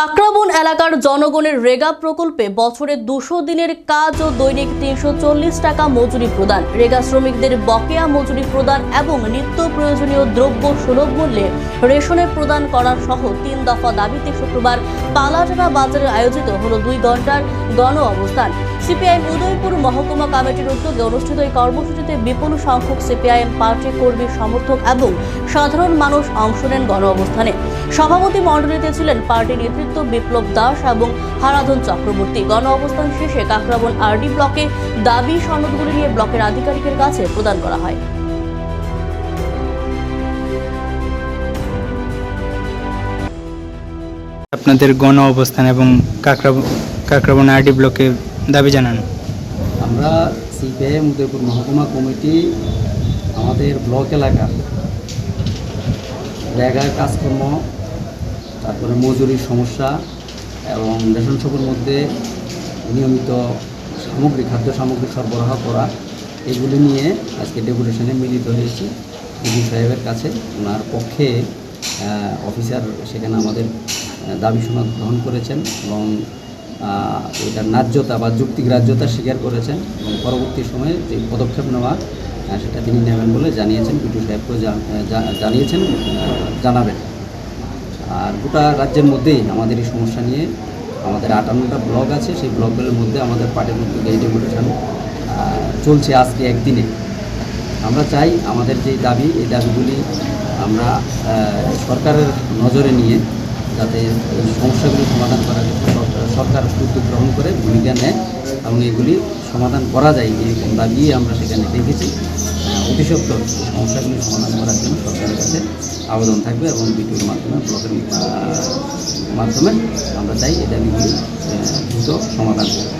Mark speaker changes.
Speaker 1: কাকরাবন এলাকার জনগণের রেগা প্রকল্পে বছরে দুশো দিনের কাজ ও দৈনিক তিনশো চল্লিশ টাকা মজুরি প্রদান। রেগা শ্রমিকদের বকেয়া মজুরি প্রদান এবং নিত্য প্রয়োজনীয় দ্রব্য সুলভ মূল্যে রেশনে প্রদান করার সহ তিন দফা দাবিতে শুক্রবার পালাটানা বাজারে আয়োজিত হলো দুই ঘণ্টার গণ অবস্থান। সিপিআইএম উদয়পুর মহকুমা কমিটির উদ্যোগে অনুষ্ঠিত এই কর্মসূচিতে বিপুল সংখ্যক সিপিআইএম পার্টি কর্মী, সমর্থক এবং সাধারণ মানুষ অংশ নেন গণ অবস্থানে। সভাপতি মণ্ডলীতে ছিলেন পার্টি নেতৃত্ব বিপ্লব দাস এবং হারাধন চক্রবর্তী। গণ অবস্থান শেষে কাকরাবন আরডি ব্লকে দাবি সনদগুলি নিয়ে ব্লকের আধিকারিকের কাছে প্রদান করা হয়।
Speaker 2: আপনাদের গণ অবস্থান এবং কাকরা কাকরাবন আরডি ব্লকে দাবি জানানো।
Speaker 3: আমরা সিপিআইএম উদয়পুর মহকুমা কমিটি আমাদের ব্লক এলাকার জায়গায় কাজকর্ম তারপরে মজুরির সমস্যা এবং রেশন শপের মধ্যে নিয়মিত সামগ্রী, খাদ্য সামগ্রী সরবরাহ করা, এগুলি নিয়ে আজকে ডেপুটেশনে মিলিত হয়েছি ইডি সাহেবের কাছে ওনার পক্ষে অফিসার সেখানে আমাদের দাবি সনদ গ্রহণ করেছেন এবং এটার ন্যায্যতা বা যুক্তিগ্রাহ্যতা স্বীকার করেছেন এবং পরবর্তী সময়ে যে পদক্ষেপ নেওয়া সেটা তিনি নেবেন বলে জানিয়েছেন। বিটু সাহেবকেও জানিয়েছেন জানাবেন। আর গোটা রাজ্যের মধ্যেই আমাদের এই সমস্যা নিয়ে আমাদের আটান্নটা ব্লক আছে, সেই ব্লকগুলোর মধ্যে আমাদের পার্টির মধ্যে এই চলছে আজকে একদিনে। আমরা চাই আমাদের যে দাবি, এই দাবিগুলি আমরা সরকারের নজরে নিয়ে যাতে এই সমস্যাগুলি সমাধান করার সরকার- উদ্যোগ গ্রহণ করে, ভূমিকা নেয় এবং এগুলি সমাধান করা যায় এরকম দাবি আমরা সেখানে দেখেছি এই সমস্যাগুলি সমাধান করার জন্য সরকারের কাছে আবেদন থাকবে এবং বিটিওর মাধ্যমে, ব্লকের মাধ্যমে আমরা চাই এটা নিয়ে দ্রুত সমাধান করব